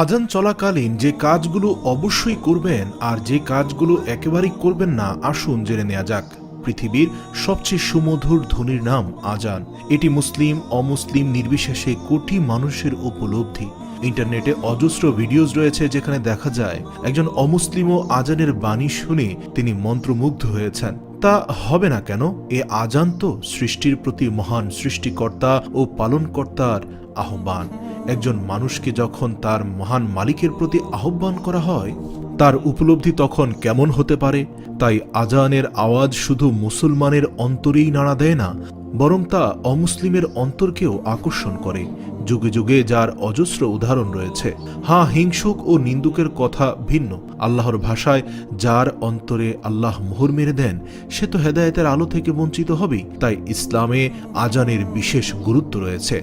আজান চলাকালীন যে কাজগুলো অবশ্যই করবেন আর যে কাজগুলো একেবারেই করবেন না, আসুন জেনে নেওয়া যাক। পৃথিবীর সবচেয়ে সুমধুর ধ্বনির নাম আজান। এটি মুসলিম, অমুসলিম, নির্বিশেষে কোটি মানুষের উপলব্ধি। ইন্টারনেটে অজস্র ভিডিওস রয়েছে যেখানে দেখা যায়, একজন অমুসলিমও আজানের বাণী শুনে তিনি মন্ত্রমুগ্ধ হয়েছেন। তা হবে না কেন? এ আজান তো সৃষ্টির প্রতি মহান সৃষ্টিকর্তা ও পালনকর্তার আহ্বান। একজন মানুষকে যখন তার মহান মালিকের প্রতি আহ্বান করা হয়, তার উপলব্ধি তখন কেমন হতে পারে? তাই আজানের আওয়াজ শুধু মুসলমানের অন্তরেই নাড়া দেয় না, বরং তা অমুসলিমের অন্তরকেও আকর্ষণ করে। যুগে যুগে যার অজস্র উদাহরণ রয়েছে। হ্যাঁ হিংসুক ও নিন্দুকের কথা ভিন্ন। আল্লাহর ভাষায়, যার অন্তরে আল্লাহ মোহর মেরে দেন, সে তো হেদায়েতের আলো থেকে বঞ্চিত হবেই। তাই ইসলামে আজানের বিশেষ গুরুত্ব রয়েছে।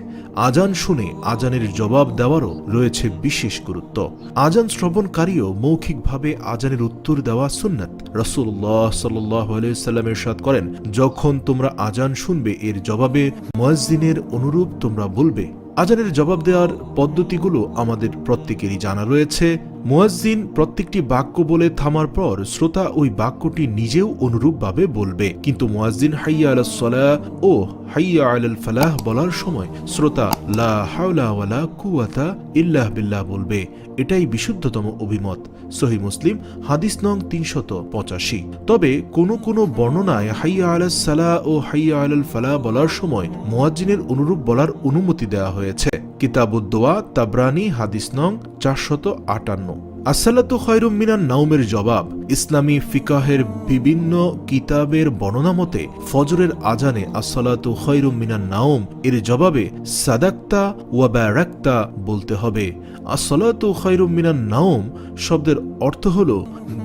আজান শুনে আজানের জবাব দেওয়ারও রয়েছে বিশেষ গুরুত্ব। আজান শ্রবণকারীও মৌখিকভাবে আজানের উত্তর দেওয়া সুন্নাত। রসুল্লাহ সাল্লামের সাদ করেন, যখন তোমরা আজান শুনবে, এর জবাবে ময়াজিনের অনুরূপ তোমরা বলবে। আজানের জবাব দেওয়ার পদ্ধতিগুলো আমাদের প্রত্যেকেরই জানা রয়েছে। মুয়াজ্জিন প্রত্যেকটি বাক্য বলে থামার পর শ্রোতা ওই বাক্যটি নিজেও অনুরূপভাবে বলবে। কিন্তু মুয়াজ্জিন হাইয়া আলাস সলাহ ও হাইয়া আলাল ফালাহ বলার সময় শ্রোতা লা হাওলা কুওয়াতা ইল্লাহ বিল্লাহ বলবে। এটাই বিশুদ্ধতম অভিমত। সহি মুসলিম, হাদিস নং তিনশত পঁচাশি। তবে কোনো কোনো বর্ণনায় হাইয়া আলাস সালা ও হাইয়া আলাল ফালাহ বলার সময় মুয়াজ্জিনের অনুরূপ বলার অনুমতি দেওয়া হয়েছে। কিতাবুদ্দোয়া, তাবরানি, হাদিস নং চারশত আটান্ন। আসসালাতু খয়রুম মিনান নাউমের জবাব, ইসলামী ফিকাহের বিভিন্ন কিতাবের বর্ণনা মতে ফজরের আজানে আসসালাতু খয়রুম মিনান নাউম এর জবাবে সাদাক্তা ওয়া ব্যারাক্তা বলতে হবে। আসসালাতু খয়রুম মিনান নাউম শব্দের অর্থ হল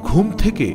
ঘুম থেকে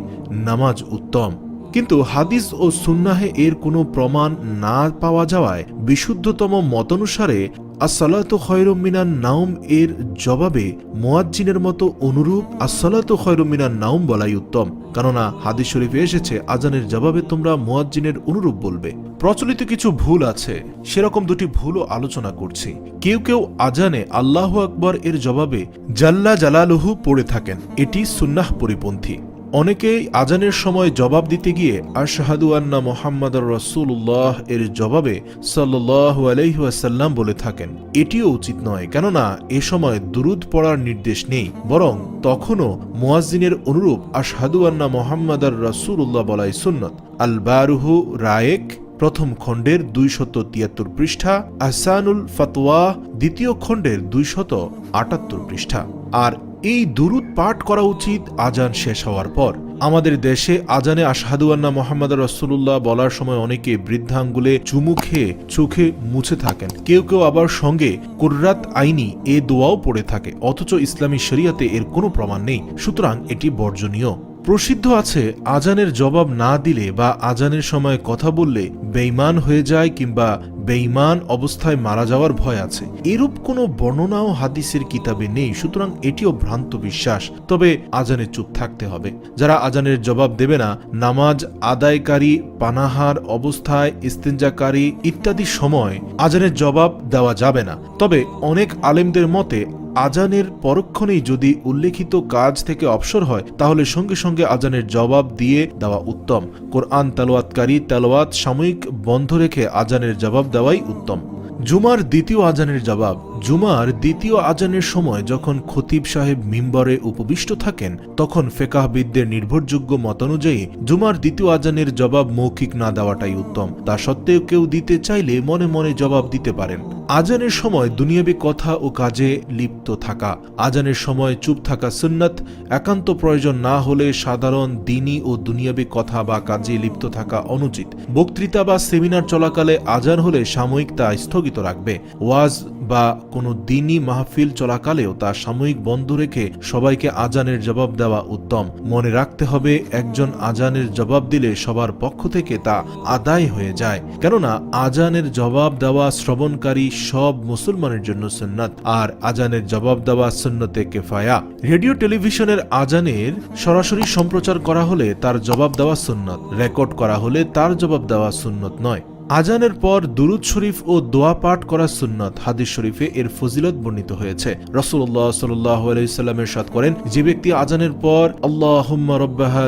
নামাজ উত্তম। কিন্তু হাদিস ও সুন্নাহে এর কোনো প্রমাণ না পাওয়া যাওয়ায় বিশুদ্ধতম মতানুসারে আসসালাতু খয়রুম মিনান নাউম এর জবাবে মোয়াজ্জিনের মতো অনুরূপ আসসালাতু খয়রুম মিনান নাউম বলাই উত্তম। কেননা হাদিস শরীফে এসেছে, আজানের জবাবে তোমরা মোয়াজ্জিনের অনুরূপ বলবে। প্রচলিত কিছু ভুল আছে, সেরকম দুটি ভুলও আলোচনা করছি। কেউ কেউ আজানে আল্লাহ আকবর এর জবাবে জাল্লা জালালহু পড়ে থাকেন, এটি সুন্নাহ পরিপন্থী। অনেকেই আজানের সময় জবাব দিতে গিয়ে আশাহাদু আন্না মোহাম্মদ রসুল্লাহ এর জবাবে সাল্লাহ আলহিহাসাল্লাম বলে থাকেন। এটিও উচিত নয়, কেননা এ সময় দুরুদ পড়ার নির্দেশ নেই, বরং তখনও মুয়াজ্জিনের অনুরূপ আশহাদু আন্না মোহাম্মদ রসুল্লাহ বলাই সুন্নত। আল বারুহু রায়েক, প্রথম খণ্ডের দুইশত তিয়াত্তর পৃষ্ঠা, আহসানুল ফাতোয়া দ্বিতীয় খণ্ডের দুইশত আটাত্তর পৃষ্ঠা। আর এই দুরুদ পাঠ করা উচিত আজান শেষ হওয়ার পর। আমাদের দেশে আজানে আশাহাদুয়ান্না মোহাম্মদ রসুল্লাহ বলার সময় অনেকে বৃদ্ধাঙ্গুলে চুমু খেয়ে চোখে মুছে থাকেন। কেউ কেউ আবার সঙ্গে কুর্রাত আইনি এ দোয়াও পড়ে থাকে, অথচ ইসলামী শরিয়াতে এর কোনো প্রমাণ নেই। সুতরাং এটি বর্জনীয়। প্রসিদ্ধ আছে, আজানের জবাব না দিলে বা আজানের সময় কথা বললে বেইমান হয়ে যায় কিংবা বেইমান অবস্থায় মারা যাওয়ার ভয় আছে। এরূপ কোনো বর্ণনাও হাদিসের কিতাবে নেই, সুতরাং এটিও ভ্রান্ত বিশ্বাস। তবে আজানে চুপ থাকতে হবে। যারা আজানের জবাব দেবে না, নামাজ আদায়কারী, পানাহার অবস্থায় ইস্তেঞ্জাকারী ইত্যাদি সময় আজানের জবাব দেওয়া যাবে না। তবে অনেক আলেমদের মতে আজানের পরক্ষণেই যদি উল্লেখিত কাজ থেকে অবসর হয়, তাহলে সঙ্গে সঙ্গে আজানের জবাব দিয়ে দেওয়া উত্তম। কোরআন তেলোয়াতকারী তেলোয়াত সাময়িক বন্ধ রেখে আজানের জবাব দেওয়াই উত্তম। জুমার দ্বিতীয় আজানের জবাব জুমার দ্বিতীয় আজানের সময় যখন খতিব সাহেব মিম্বরে উপবিষ্ট থাকেন, তখন ফেকাহবিদদের নির্ভরযোগ্য মতানুযায়ী জুমার দ্বিতীয় আজানের জবাব মৌখিক না দেওয়াটাই উত্তম। তা সত্ত্বেও কেউ দিতে চাইলে মনে মনে জবাব দিতে পারেন। আজানের সময় দুনিয়াবি কথা ও কাজে লিপ্ত থাকা। আজানের সময় চুপ থাকা সুন্নাত, একান্ত প্রয়োজন না হলে সাধারণ দিনী ও দুনিয়াবি কথা বা কাজে লিপ্ত থাকা অনুচিত। বক্তৃতা বা সেমিনার চলাকালে আজান হলে সাময়িক তা স্থগিত রাখবে। ওয়াজ বা কোনো দিনই মাহফিল চলাকালেও তা সাময়িক বন্ধ রেখে সবাইকে আজানের জবাব দেওয়া উত্তম। মনে রাখতে হবে, একজন আজানের জবাব দিলে সবার পক্ষ থেকে তা আদায় হয়ে যায়। কেননা, আজানের জবাব দেওয়া শ্রবণকারী সব মুসলমানের জন্য সুন্নাত, আর আজানের জবাব দেওয়া সুন্নতে কেফায়া। রেডিও টেলিভিশনের আজানের সরাসরি সম্প্রচার করা হলে তার জবাব দেওয়া সুন্নত। রেকর্ড করা হলে তার জবাব দেওয়া সুন্নত নয়। আজানের পর দুরুদ শরীফ ও দোয়া পাঠ করা সুন্নত। হাদিস শরীফে এর ফজিলত বর্ণিত হয়েছে। রসুল্লাহ সাল্লাহ আলাইসাল্লামের করেন, যে ব্যক্তি আজানের পর আল্লাহ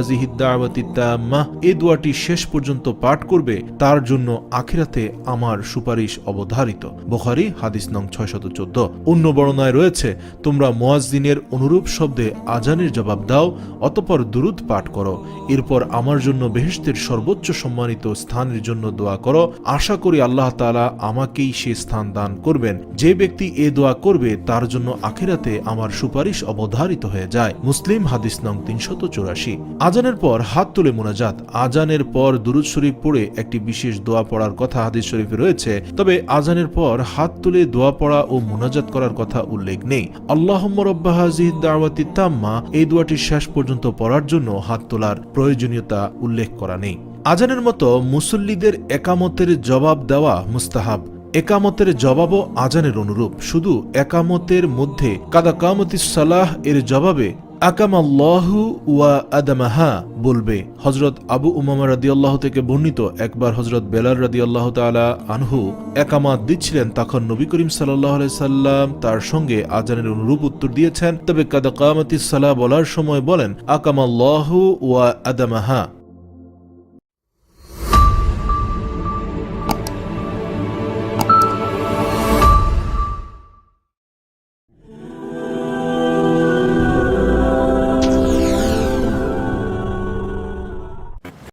জিহিদ্দামা এ দোয়াটি শেষ পর্যন্ত পাঠ করবে, তার জন্য আখিরাতে আমার সুপারিশ অবধারিত। বুখারি, হাদিস নং ছয়শত চোদ্দ। অন্য বর্ণনায় রয়েছে, তোমরা মোয়াজদিনের অনুরূপ শব্দে আজানের জবাব দাও, অতপর দুরুদ পাঠ করো। এরপর আমার জন্য বেহেস্তের সর্বোচ্চ সম্মানিত স্থানের জন্য দোয়া করো আশা করি আল্লাহ তাআলা আমাকেই সে স্থান দান করবেন। যে ব্যক্তি এ দোয়া করবে, তার জন্য আখিরাতে আমার সুপারিশ অবধারিত হয়ে যায়। মুসলিম হাদিস নং তিনশত চৌরাশি। আজানের পর হাত তুলে মোনাজাত। আজানের পর দুরুদ শরীফ পড়ে একটি বিশেষ দোয়া পড়ার কথা হাদিস শরীফে রয়েছে। তবে আজানের পর হাত তুলে দোয়া পড়া ও মোনাজাত করার কথা উল্লেখ নেই। আল্লাহ রব্বাহাজিদ দাওয়াতি তাম্মা এই দোয়াটি শেষ পর্যন্ত পড়ার জন্য হাত তোলার প্রয়োজনীয়তা উল্লেখ করা নেই। আজানের মতো মুসল্লিদের একামতের জবাব দেওয়া মুস্তাহাব। একামতের জবাবও আজানের অনুরূপ। শুধু একামতের মধ্যে কাদা কামতি সালাহ এর জবাবে আকামাল্লাহু ওয়া আদামাহা বলবে। হজরত আবু উমামা রাদিয়াল্লাহ থেকে বর্ণিত একবার হজরত বেলাল রাদিয়াল্লাহ তাআলা আনহু একামাত দিচ্ছিলেন, তখন নবী করিম সাল্লাহ সাল্লাম তার সঙ্গে আজানের অনুরূপ উত্তর দিয়েছেন। তবে কাদা কামাতি সালাহ বলার সময় বলেন, আকামাল্লাহু ওয়া আদামাহা।